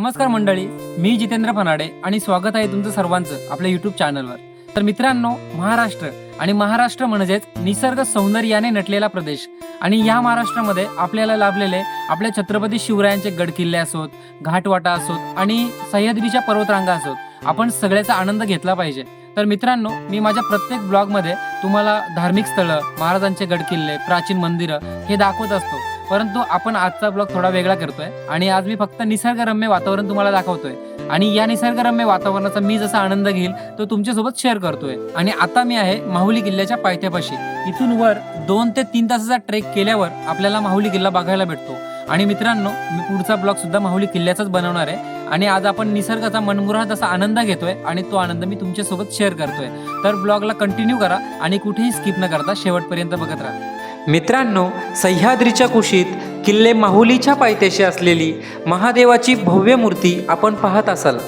नमस्कार मंडळी मी जितेंद्र फनाडे आणि स्वागत आहे तुमचं सर्वांचं आपल्या युट्यूब चॅनलवर तर मित्रांनो महाराष्ट्र आणि महाराष्ट्र म्हणजेच निसर्ग सौंदर्याने नटलेला प्रदेश. आणि या महाराष्ट्रामध्ये आपल्याला लाभलेले आपल्या छत्रपती शिवरायांचे गडकिल्ले असोत घाटवाटा असोत आणि सह्याद्रीच्या पर्वतरांगा असोत आपण सगळ्याचा आनंद घेतला पाहिजे. तर मित्रांनो मी माझ्या प्रत्येक ब्लॉगमध्ये तुम्हाला धार्मिक स्थळं महाराजांचे गडकिल्ले प्राचीन मंदिरं हे दाखवत असतो. परंतु आपण आजचा ब्लॉग थोडा वेगळा करतोय. आणि आज मी फक्त निसर्गरम्य वातावरण तुम्हाला दाखवतोय. आणि या निसर्गरम्य वातावरणाचा मी जसा आनंद घेईल तो तुमच्यासोबत शेअर करतोय. आणि आता मी आहे माहुली किल्ल्याच्या पायथ्यापाशी. इथून वर दोन ते तीन तासाचा ट्रेक केल्यावर आपल्याला माहुली किल्ला बघायला भेटतो. आणि मित्रांनो मी पुढचा ब्लॉग सुद्धा माहुली किल्ल्याचाच बनवणार आहे. आणि आज आपण निसर्गाचा मनमुराद असा आनंद घेतोय आणि तो आनंद मी तुमच्यासोबत शेअर करतोय. तर ब्लॉगला कंटिन्यू करा आणि कुठेही स्किप न करता शेवटपर्यंत बघत राहा. मित्रांनो सह्याद्रीच्या कुशीत किल्ले माहुलीच्या पायथ्याशी असलेली महादेवाची भव्य मूर्ती आपण पाहत असाल.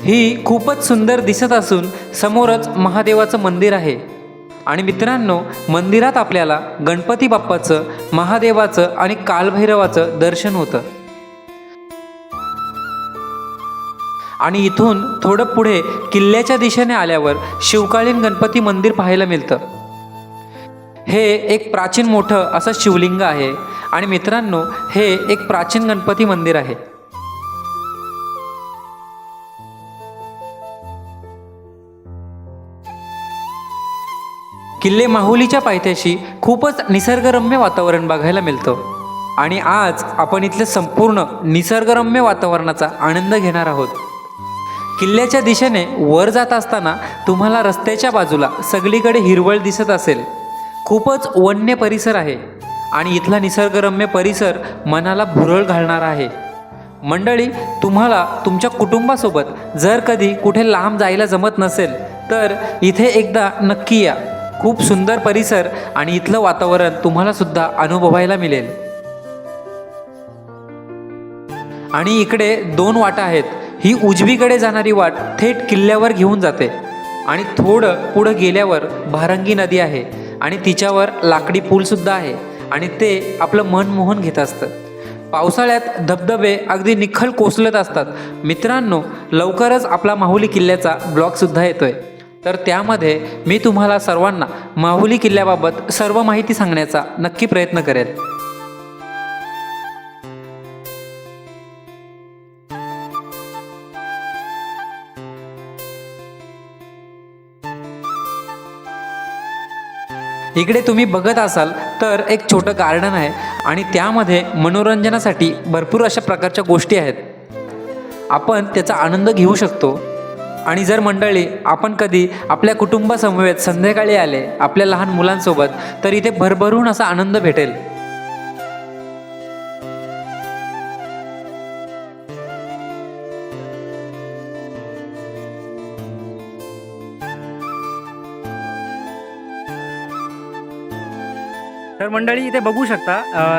ही खूपच सुंदर दिसत असून समोरच महादेवाचं मंदिर आहे. आणि मित्रांनो मंदिरात आपल्याला गणपती बाप्पाचं महादेवाचं आणि कालभैरवाचं दर्शन होतं. आणि इथून थोडं पुढे किल्ल्याच्या दिशेने आल्यावर शिवकालीन गणपती मंदिर पाहायला मिळतं. हे एक प्राचीन मोठं असं शिवलिंग आहे. आणि मित्रांनो हे एक प्राचीन गणपती मंदिर आहे. किल्ले माहुलीच्या पायथ्याशी खूपच निसर्गरम्य वातावरण बघायला मिळतं. आणि आज आपण इथले संपूर्ण निसर्गरम्य वातावरणाचा आनंद घेणार आहोत. किल्ल्याच्या दिशेने वर जात असताना तुम्हाला रस्त्याच्या बाजूला सगळीकडे हिरवळ दिसत असेल. खूपच वन्य परिसर आहे आणि इथला निसर्गरम्य परिसर मनाला भुरळ घालणारा आहे. मंडळी तुम्हाला तुमच्या कुटुंबासोबत जर कधी कुठे लांब जायला जमत नसेल तर इथे एकदा नक्की या. खूप सुंदर परिसर आणि इथलं वातावरण तुम्हाला सुद्धा अनुभवायला मिळेल. आणि इकडे दोन वाटा आहेत. ही उजवीकडे जाणारी वाट थेट किल्ल्यावर घेऊन जाते आणि थोडं पुढं गेल्यावर भारंगी नदी आहे. आणि तिच्यावर लाकडी पूलसुद्धा आहे. आणि ते आपलं मन मोहन घेत असतं. पावसाळ्यात धबधबे अगदी निखल कोसळत असतात. मित्रांनो लवकरच आपला माहुली किल्ल्याचा ब्लॉगसुद्धा येतोय. तर त्यामध्ये मी तुम्हाला सर्वांना माहुली किल्ल्याबाबत सर्व माहिती सांगण्याचा नक्की प्रयत्न करेल इकडे तुम्ही बघत असाल तर एक छोटं गार्डन आहे आणि त्यामध्ये मनोरंजनासाठी भरपूर अशा प्रकारच्या गोष्टी आहेत. आपण त्याचा आनंद घेऊ शकतो. आणि जर मंडळी आपण कधी आपल्या कुटुंबासमवेत संध्याकाळी आले आपल्या लहान मुलांसोबत तर इथे भरभरून असा आनंद भेटेल. तर मंडळी इथे बघू शकता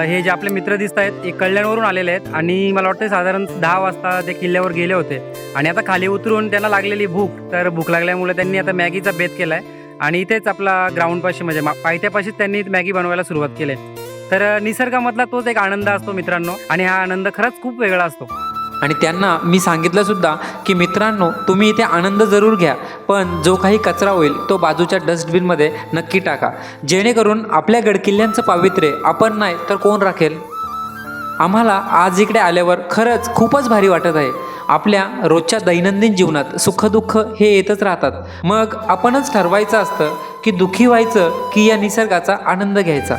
हे जे आपले मित्र दिसत आहेत हे कल्याणवरून आलेले आहेत आणि मला वाटतं साधारण दहा वाजता ते किल्ल्यावर गेले होते. आणि आता खाली उतरून त्यांना लागलेली भूक तर भूक लागल्यामुळे त्यांनी आता मॅगीचा बेत आहे आणि इथेच आपला ग्राउंडपाशी म्हणजे मा- पायथ्यापाशीच त्यांनी मॅगी बनवायला सुरुवात केली. तर निसर्गामधला तोच एक आनंद असतो मित्रांनो. आणि हा आनंद खरंच खूप वेगळा असतो. आणि त्यांना मी सांगितलं सुद्धा की मित्रांनो तुम्ही इथे आनंद जरूर घ्या. पण जो काही कचरा होईल तो बाजूच्या डस्टबिनमध्ये नक्की टाका. जेणेकरून आपल्या गडकिल्ल्यांचं पावित्र्य आपण नाही तर कोण राखेल? आम्हाला आज इकडे आल्यावर खरंच खूपच भारी वाटत आहे. आपल्या रोजच्या दैनंदिन जीवनात सुखदुःख हे येतच राहतात. मग आपणच ठरवायचं असतं की दुःखी व्हायचं की या निसर्गाचा आनंद घ्यायचा.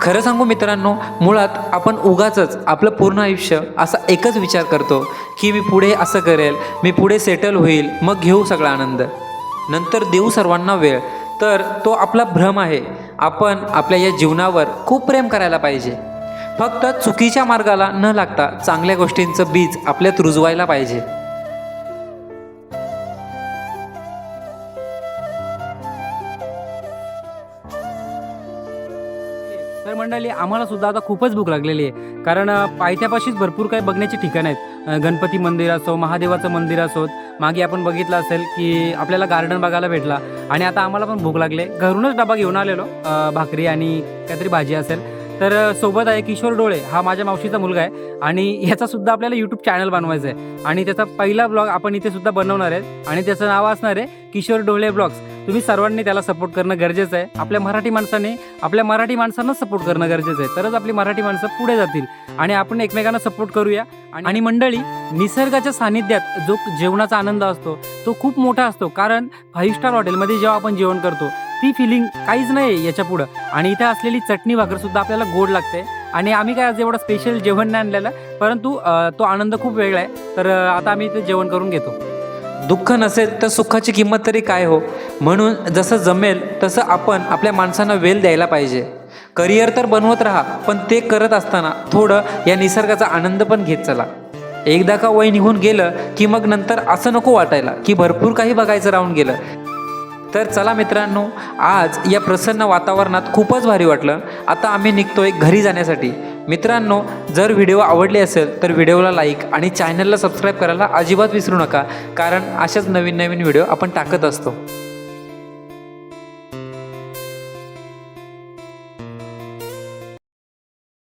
खरं सांगू मित्रांनो मुळात आपण उगाच आपलं पूर्ण आयुष्य असा एकच विचार करतो की मी पुढे असं करेल मी पुढे सेटल होईल मग घेऊ सगळा आनंद. नंतर देऊ सर्वांना वेळ. तर तो आपला भ्रम आहे. आपण आपल्या या जीवनावर खूप प्रेम करायला पाहिजे. फक्त चुकीच्या मार्गाला न लागता चांगल्या गोष्टींचं बीज आपल्यात रुजवायला पाहिजे. तर मंडळी आम्हाला सुद्धा आता खूपच भूक लागलेली आहे. कारण पायथ्यापाशीच भरपूर काही बघण्याची ठिकाणं आहेत. गणपती मंदिर असो महादेवाचं मंदिर असोत मागे आपण बघितलं असेल की आपल्याला गार्डन बघायला भेटला. आणि आता आम्हाला पण भूक लागले. घरूनच डबा घेऊन आलेलो भाकरी आणि काहीतरी भाजी असेल. तर सोबत आहे किशोर डोळे हा माझ्या मावशीचा मुलगा आहे आणि याचा सुद्धा आपल्याला यूट्यूब चॅनल बनवायचा आहे आणि त्याचा पहिला ब्लॉग आपण इथे सुद्धा बनवणार आहे आणि त्याचं नाव असणार आहे किशोर डोळे ब्लॉग्स तुम्ही सर्वांनी त्याला सपोर्ट करणं गरजेचं आहे. आपल्या मराठी माणसाने आपल्या मराठी माणसांना सपोर्ट करणं गरजेचं आहे. तरच आपली मराठी माणसं पुढे जातील. आणि आपण एकमेकांना सपोर्ट करूया. आणि मंडळी निसर्गाच्या सानिध्यात जो जेवणाचा आनंद असतो तो खूप मोठा असतो. कारण फाईव्ह स्टार हॉटेलमध्ये जेव्हा आपण जेवण करतो ती फिलिंग काहीच नाही याच्या पुढं. आणि इथे असलेली चटणी भाकर सुद्धा आपल्याला गोड लागते. आणि आम्ही काय आज एवढं स्पेशल जेवण नाही आणलेलं परंतु तो आनंद खूप वेगळा आहे. तर आता आम्ही इथे जेवण करून घेतो. दुःख नसेल तर सुखाची किंमत तरी काय हो? म्हणून जसं जमेल तसं आपण आपल्या माणसांना वेल द्यायला पाहिजे. करिअर तर बनवत राहा पण ते करत असताना थोडं या निसर्गाचा आनंद पण घेत चला. एकदा का वय निघून गेलं की मग नंतर असं नको वाटायला की भरपूर काही बघायचं राहून गेलं. तर चला मित्रांनो आज या प्रसन्न वातावरणात खूपच भारी वाटलं. आता आम्ही निघतोय घरी जाण्यासाठी. मित्रांनो जर व्हिडिओ आवडले असेल तर व्हिडिओला लाईक आणि चॅनलला सबस्क्राईब करायला अजिबात विसरू नका कारण अशाच नवीन नवीन व्हिडिओ आपण टाकत असतो.